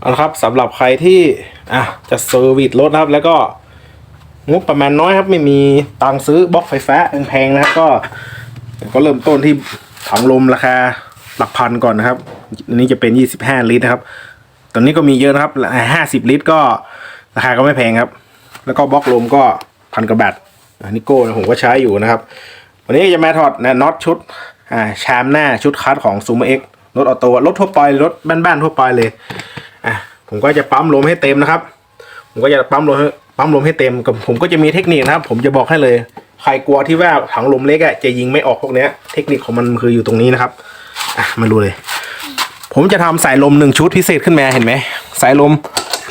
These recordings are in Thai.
เอาละครับสำหรับใครที่อะจะเซอร์วิสรถนะครับ แล้วก็งบประมาณน้อยครับ ไม่มีตังซื้อบล็อกไฟฟ้าแพงๆนะครับก็ ก็เริ่มต้นที่ถังลมราคาหลักพันก่อนนะครับอันนี้จะเป็น 25 ลิตรนะครับ ตอนนี้ก็มีเยอะนะครับ 50 ลิตรก็ราคาก็ไม่แพงครับ แล้วก็บล็อกลมก็พันกว่าบาทอันนี้โก้ผมก็ใช้อยู่นะครับ วันนี้จะมาถอดนะน็อตชุดอ่าชามหน้าชุดคัสของซูเมเอ็กรถออโต้รถทั่วไปรถบ้านๆทั่วไปเลย ผมก็จะปั๊มลมให้เต็มนะครับ ผมก็จะปั๊มลมปั๊มลมให้เต็มกับผมก็จะมีเทคนิคนะครับ ผมจะบอกให้เลย ใครกลัวที่ว่าถังลมเล็กอะจะยิงไม่ออกพวกเนี้ย เทคนิคของมันคืออยู่ตรงนี้นะครับอะมาดูเลย ผมจะทำสายลมหนึ่งชุดพิเศษขึ้นมาเห็นไหมสายลม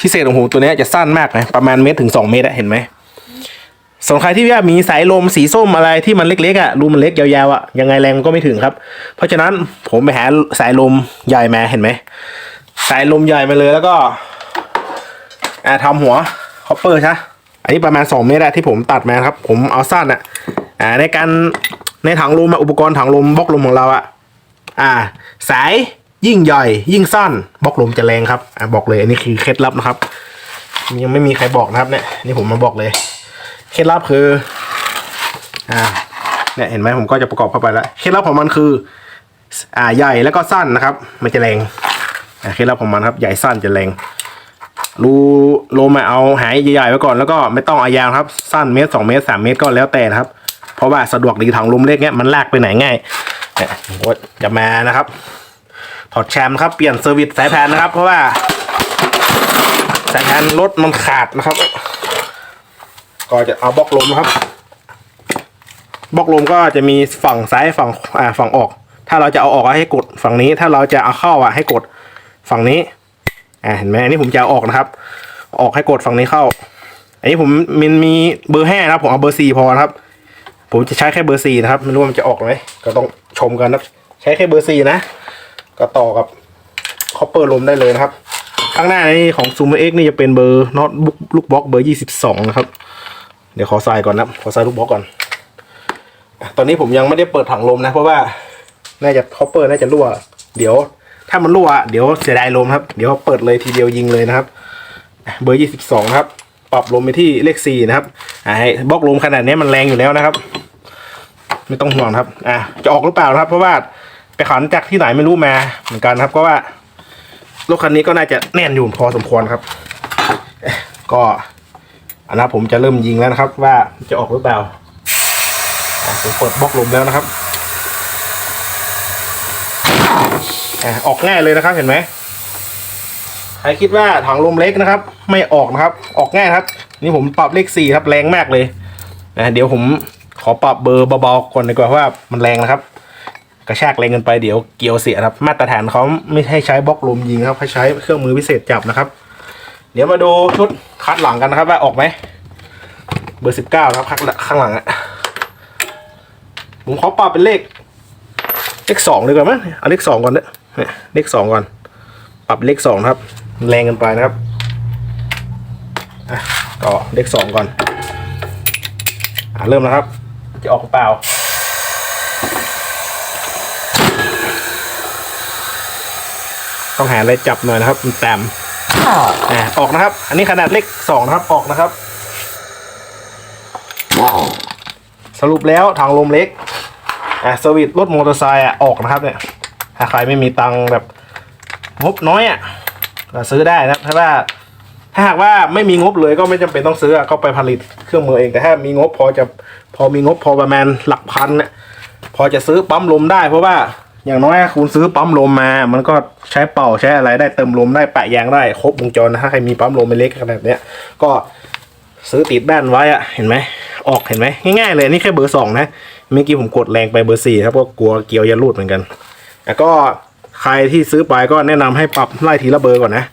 พิเศษของผมตัวเนี้ยจะสั้นมากนะประมาณเมตรถึงสองเมตรอะเห็นไหมส่วนใครที่ว่ามีสายลมสีส้มอะไรที่มันเล็กๆอะรูมันเล็กยาวๆอะยังไงแรงมันก็ไม่ถึงครับ เพราะฉะนั้นผมไปหาสายลมใหญ่มาเห็นไหม สายลมใหญ่มาเลยแล้วก็อ่าทำหัวคอปเปอร์ใช่อันนี้ประมาณ 2 เมตรที่ผมตัดมาครับ ผมเอาสั้นอะอ่าในการในถังลมอุปกรณ์ถังลมบล็อกลมของเราอะอ่า สายยิ่งใหญ่ยิ่งสั้นบล็อกลมจะแรงครับอ่าบอกเลยอันนี้คือเคล็ดลับนะครับ ยังไม่มีใครบอกนะครับเนี่ยนี่ผมมาบอกเลย เคล็ดลับคืออ่าเนี่ยเห็นไหมผมก็จะประกอบเข้าไปแล้วเคล็ดลับของมันคือ อ่าใหญ่แล้วก็สั้นนะครับ มันจะแรง เคล็ดลับของมันครับใหญ่สั้นจะแรงรูโลมาเอาหายใหญ่ๆไว้ก่อนแล้วก็ไม่ต้องเอายาวครับสั้นเมตรสองเมตรสามเมตรก็แล้วแต่นะครับ เพราะว่าสะดวกดีถังลมเล็กเนี้ยมันลากไปไหนง่ายเนี่ยผมก็จะมานะครับ ถอดแชมป์ครับเปลี่ยนเซอร์วิสสายแพนนะครับ เพราะว่าสายแพนรถมันขาดนะครับ ก็จะเอาบล็อกลมนะครับบล็อกลมก็จะมีฝั่งซ้ายฝั่งอ่าฝั่งออก ถ้าเราจะเอาออกให้กดฝั่งนี้ถ้าเราจะเอาเข้าอะให้กด ฝั่งนี้อ่าเห็นไหมอันนี้ผมจะออกนะครับ ออกให้กดฝั่งนี้เข้า อันนี้ผมมันมีเบอร์ห้านะครับผมเอาเบอร์สี่พอนะครับ ผมจะใช้แค่เบอร์สี่นะครับไม่รู้มันจะออกไหมก็ต้องชมกันนะใช้แค่เบอร์สี่นะ ก็ต่อกับคอปเปอร์ลมได้เลยนะครับ ข้างหน้านี่ของซูมเอ็กนี่จะเป็นเบอร์น็อตบุ๊กลูกบล็อกเบอร์ยี่สิบสองนะครับ เดี๋ยวขอใส่ก่อนนะขอใส่ลูกบล็อกก่อนตอนนี้ผมยังไม่ได้เปิดถังลมนะ เพราะว่าน่าจะคอปเปอร์น่าจะรั่ว เดี๋ยว ถ้ามันรั่วเดี๋ยวเสียดายลมครับ เดี๋ยวเปิดเลยทีเดียวยิงเลยนะครับ เบอร์ยี่สิบสองครับ ปรับลมไปที่เลขสี่นะครับไอ้บล็อกลมขนาดนี้มันแรงอยู่แล้วนะครับ ไม่ต้องห่วงครับอะจะออกหรือเปล่าครับ เพราะว่าไปขันจากที่ไหนไม่รู้มาเหมือนกันครับเพราะว่ารถคันนี้ก็น่าจะแน่นอยู่พอสมควรครับ ก็อันนะผมจะเริ่มยิงแล้วนะครับ ว่าจะออกหรือเปล่าผมเปิดบล็อกลมแล้วนะครับ ออกง่ายเลยนะครับเห็นไหมใครคิดว่าถังลมเล็กนะครับ ไม่ออกนะครับ ออกง่ายครับ นี่ผมปรับเลขสี่ครับแรงมากเลยนะเดี๋ยวผมขอปรับเบอร์เบาๆก่อนดีกว่าเพราะว่ามันแรงนะครับ กระชากแรงเกินไปเดี๋ยวเกี่ยวเสียครับ มาตรฐานเขาไม่ให้ใช้บล็อกลมยิงครับให้ใช้เครื่องมือพิเศษจับนะครับ เดี๋ยวมาดูชุดคัดหลังกันนะครับ ว่าออกไหมเบอร์สิบเก้าครับข้างหลังอะผมขอปรับเป็นเลข เลขสองเลยก่อนมั้ยเอาเลขสองก่อนเนอะ เนี่ยเลขสองก่อน ปรับเลขสองครับ แรงกันไปนะครับอะก็เลขสองก่อนอะเริ่มแล้วครับ จะออกเปล่าต้องหาอะไรจับหน่อยนะครับมันแต้มอ่าออกนะครับ อันนี้ขนาดเลขสองนะครับ ออกนะครับ สรุปแล้วทางลมเล็กอะสวิตช์รถมอเตอร์ไซค์อะออกนะครับเนี่ย ถ้าใครไม่มีตังแบบงบน้อยอะก็ซื้อได้นะครับถ้าว่าถ้าหากว่าไม่มีงบเลยก็ไม่จำเป็นต้องซื้ออก็ไปผลิตเครื่องมือเองแต่ถ้ามีงบพอจะพอมีงบพอประมาณหลักพันเนี่ยพอจะซื้อปั๊มลมได้ เพราะว่าอย่างน้อยคุณซื้อปั๊มลมมา มันก็ใช้เป่าใช้อะไรได้เติมลมได้ปะยางได้ครบวงจรนะถ้าใครมีปั๊มลมเล็กขนาดเนี้ยก็ซื้อติดบ้านไว้อะเห็นไหมออกเห็นไหมง่ายๆเลยนี่แค่เบอร์สองนะเมื่อกี้ผมกดแรงไปเบอร์สี่ครับก็กลัวเกียวจะรูดเหมือนกัน แต่ก็ใครที่ซื้อไปก็แนะนำให้ปรับไล่ทีละเบอร์ก่อนนะ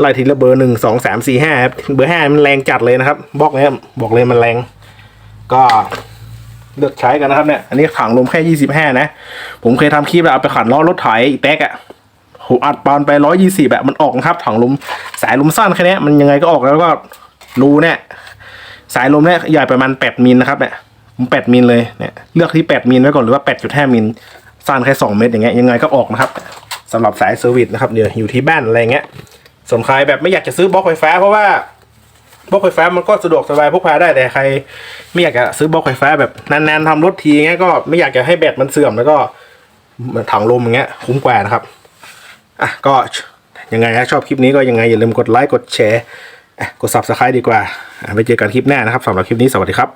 ไล่ทีละเบอร์หนึ่งสองสามสี่ห้าเบอร์ห้ามันแรงจัดเลยนะครับบล็อกเนี้ยบอกเลยมันแรง ก็เลือกใช้กันนะครับเนี่ยอันนี้ถังลมแค่ยี่สิบห้านะ ผมเคยทำคลิปแล้วเอาไปขันล้อรถไถแต๊กอะผมอัดปอนไปร้อยยี่สิบแบบมันออกนะครับถังลมสายลมสั้นแค่นี้มันยังไงก็ออกแล้วก็รูเนี่ยสายลมเนี่ยใหญ่ประมาณแปดมิลนะครับเนี่ยผมแปดมิลเลยเนี่ยเลือกที่แปดมิลไว้ก่อนหรือว่าแปดจุดห้ามิล สั้นแค่สองเมตรอย่างเงี้ยยังไงก็ออกนะครับสำหรับสายเซอร์วิสนะครับเดี๋ยวอยู่ที่บ้านอะไรเงี้ยส่วนใครแบบไม่อยากจะซื้อบล็อกไฟฟ้า เพราะว่าบล็อกไฟฟ้ามันก็สะดวกสบายพกพาได้แต่ใคร ไม่อยากจะซื้อบล็อกไฟฟ้าแบบนานๆทำรถทีเงี้ยก็ไม่อยากจะให้แบตมันเสื่อมแล้วก็เหมือนถังลมอย่างเงี้ยคุ้มกว่านะครับอะก็ยังไงฮะชอบคลิปนี้ก็ยังไงอย่าลืมกดไลค์กดแชร์กด subscribe ดีกว่าอะไปเจอกันคลิปหน้านะครับสำหรับคลิปนี้สวัสดีครับ